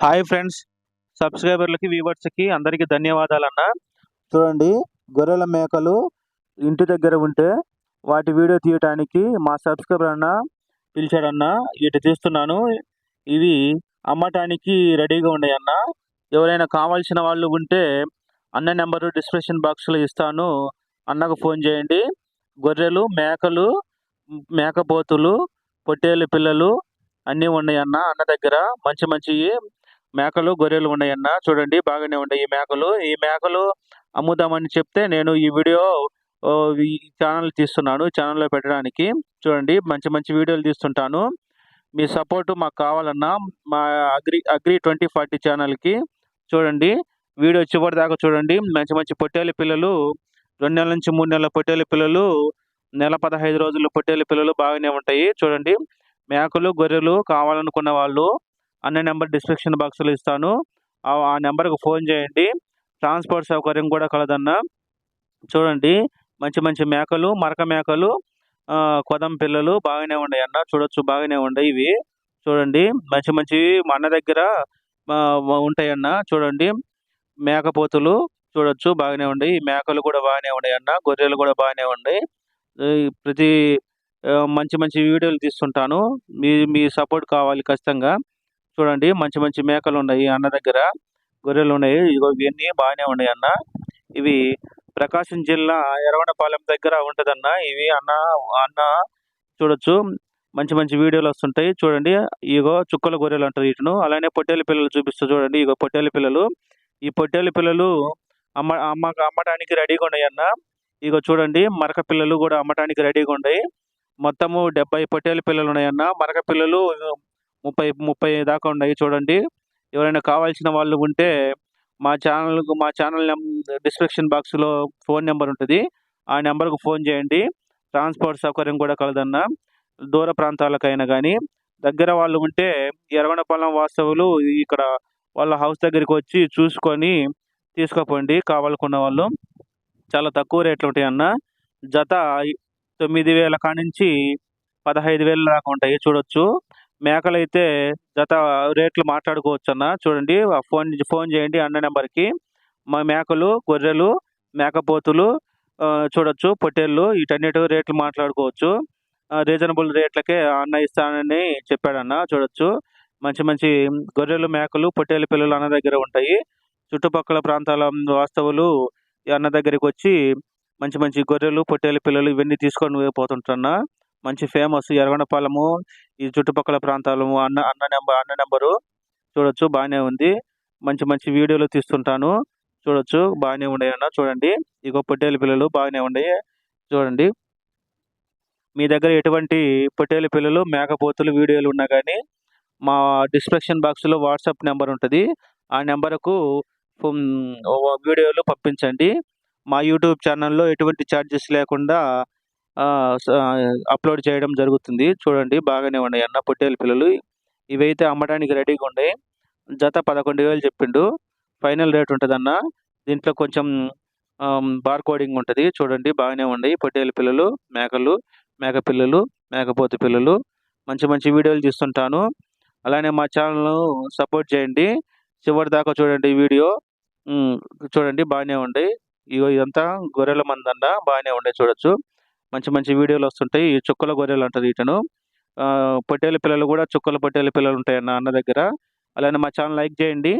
Hi friends సబ్స్క్రైబర్లకి వ్యూవర్స్కి అందరికీ ధన్యవాదాలు అన్న చూడండి గొర్రెల మేకలు ఇంటి దగ్గర ఉంటే వాటి వీడియో తీయటానికి మా సబ్స్క్రైబర్ అన్న పిలిచాడన్న ఇటు తీస్తున్నాను ఇవి అమ్మటానికి రెడీగా ఉన్నాయి అన్న ఎవరైనా కావాల్సిన వాళ్ళు ఉంటే అన్న నెంబరు డిస్క్రిప్షన్ బాక్స్లో ఇస్తాను. అన్నకు ఫోన్ చేయండి. గొర్రెలు మేకలు మేకపోతులు పొట్టేలు పిల్లలు అన్నీ ఉన్నాయి అన్న అన్న దగ్గర. మంచి మంచి మేకలు గొర్రెలు ఉన్నాయన్న. చూడండి బాగానే ఉన్నాయి ఈ మేకలు. ఈ మేకలు అమ్ముదామని చెప్తే నేను ఈ వీడియో ఈ ఛానల్ తీస్తున్నాను ఛానల్లో పెట్టడానికి. చూడండి మంచి మంచి వీడియోలు తీస్తుంటాను. మీ సపోర్టు మాకు కావాలన్నా మా అగ్రి అగ్రి ట్వంటీ ఫార్టీ ఛానల్కి చూడండి. వీడియో చివరి దాకా చూడండి. మంచి మంచి పొట్టేలు పిల్లలు రెండు నెలల నుంచి మూడు నెలల పొట్టేలు పిల్లలు నెల పదహైదు రోజుల పొట్టేలు పిల్లలు బాగానే ఉంటాయి. చూడండి మేకలు గొర్రెలు కావాలనుకున్న వాళ్ళు అన్న నెంబర్ డిస్క్రిప్షన్ బాక్స్లో ఇస్తాను. ఆ నెంబర్కి ఫోన్ చేయండి. ట్రాన్స్పోర్ట్ సౌకర్యం కూడా కలదన్న. చూడండి. మంచి మంచి మేకలు మరక మేకలు కొదం పిల్లలు బాగానే ఉన్నాయి అన్న. చూడొచ్చు బాగానే ఉన్నాయి ఇవి. చూడండి. మంచి మంచి మా అన్న దగ్గర ఉంటాయన్న చూడండి. మేకపోతులు చూడొచ్చు బాగానే ఉన్నాయి. ఈ మేకలు కూడా బాగానే ఉన్నాయి అన్న. గొర్రెలు కూడా బాగానే ఉన్నాయి. ప్రతి మంచి మంచి వీడియోలు తీస్తుంటాను. మీ మీ సపోర్ట్ కావాలి ఖచ్చితంగా. చూడండి మంచి మంచి మేకలు ఉన్నాయి అన్న దగ్గర. గొర్రెలు ఉన్నాయి ఇగో ఇవన్నీ బాగానే ఉన్నాయి అన్న. ఇవి ప్రకాశం జిల్లా ఎర్రగొండపాలెం దగ్గర ఉంటదన్న. ఇవి అన్న అన్న చూడొచ్చు. మంచి మంచి వీడియోలు వస్తుంటాయి. చూడండి ఇగో చుక్కల గొర్రెలు అంటారు వీటిను. అలానే పొట్టేలు పిల్లలు చూపిస్తూ చూడండి ఇగో పొట్టేలు పిల్లలు. ఈ పొట్టేలు పిల్లలు అమ్మ అమ్మ అమ్మటానికి రెడీగా ఉన్నాయి అన్న. ఇగో చూడండి మరక పిల్లలు కూడా అమ్మటానికి రెడీగా ఉన్నాయి. మొత్తము డెబ్బై పొట్టేలు పిల్లలు ఉన్నాయన్న మరక పిల్లలు ముప్పై ముప్పై దాకా ఉన్నాయి చూడండి. ఎవరైనా కావాల్సిన వాళ్ళు ఉంటే మా ఛానల్ మా ఛానల్ డిస్క్రిప్షన్ బాక్స్లో ఫోన్ నెంబర్ ఉంటుంది. ఆ నెంబర్కు ఫోన్ చేయండి. ట్రాన్స్పోర్ట్ సౌకర్యం కూడా కలదన్న. దూర ప్రాంతాలకైనా కానీ దగ్గర వాళ్ళు ఉంటే ఎర్రగొండపాలెం వాస్తవులు ఇక్కడ వాళ్ళ హౌస్ దగ్గరికి వచ్చి చూసుకొని తీసుకుపోండి. కావాలనుకున్న వాళ్ళు చాలా తక్కువ రేట్లు ఉంటాయి అన్న. జత తొమ్మిది వేల కానించి పదహైదు వేల దాకా ఉంటాయి. చూడొచ్చు. మేకలు అయితే రేట్లు మాట్లాడుకోవచ్చు అన్న చూడండి ఫోన్ ఫోన్ చేయండి అన్న నెంబర్కి. మా మేకలు గొర్రెలు మేకపోతులు చూడొచ్చు పొట్టేళ్ళు వీటన్నిటి రేట్లు మాట్లాడుకోవచ్చు. రీజనబుల్ రేట్లకే అన్న ఇస్తానని చెప్పాడన్న చూడొచ్చు. మంచి మంచి గొర్రెలు మేకలు పొట్టేలు పిల్లలు అన్న దగ్గర ఉంటాయి. చుట్టుపక్కల ప్రాంతాల వాస్తవులు ఈ అన్న దగ్గరికి వచ్చి మంచి మంచి గొర్రెలు పొట్టేలు పిల్లలు ఇవన్నీ తీసుకొని పోతుంటున్నా మంచి ఫేమస్ ఎర్రగొండపాలెము ఈ చుట్టుపక్కల ప్రాంతాలము అన్న అన్న నెంబర్ అన్న నెంబరు చూడొచ్చు బాగానే ఉంది. మంచి మంచి వీడియోలు తీస్తుంటాను. చూడొచ్చు బాగానే ఉన్నాయి అన్న చూడండి. ఇగో పొట్టేలు పిల్లలు బాగానే ఉన్నాయి. చూడండి. మీ దగ్గర ఎటువంటి పొట్టేలు పిల్లలు మేకపోతులు వీడియోలు ఉన్నా కానీ మా డిస్క్రిప్షన్ బాక్స్లో వాట్సాప్ నెంబర్ ఉంటుంది. ఆ నెంబర్కు వీడియోలు పంపించండి. మా యూట్యూబ్ ఛానల్లో ఎటువంటి ఛార్జెస్ లేకుండా అప్లోడ్ చేయడం జరుగుతుంది. చూడండి బాగానే ఉన్నాయి. అన్న పొట్టేలు పిల్లలు. ఇవైతే అమ్మడానికి రెడీగా ఉన్నాయి. జత పదకొండు వేలు చెప్పిండు. ఫైనల్ రేట్ ఉంటుందన్న. దీంట్లో కొంచెం బార్ కోడింగ్ ఉంటుంది. చూడండి బాగానే ఉన్నాయి. పొట్టేలు పిల్లలు మేకలు మేక పిల్లలు మేకపోతు పిల్లలు. మంచి మంచి వీడియోలు తీస్తుంటాను అలానే మా ఛానల్ను సపోర్ట్ చేయండి. చివరి దాకా చూడండి వీడియో. చూడండి బాగానే ఉన్నాయి ఇగో ఇదంతా గొర్రెల మందన్న బాగానే ఉన్నాయి చూడొచ్చు. మంచి మంచి వీడియోలు వస్తుంటాయి. ఈ చుక్కల గొర్రెలు అంటారు వీటను ఆ, పిల్లలు కూడా చుక్కల పొట్టేలు పిల్లలు ఉంటాయి అన్న అన్న దగ్గర. అలానే మా ఛానల్ లైక్ చేయండి.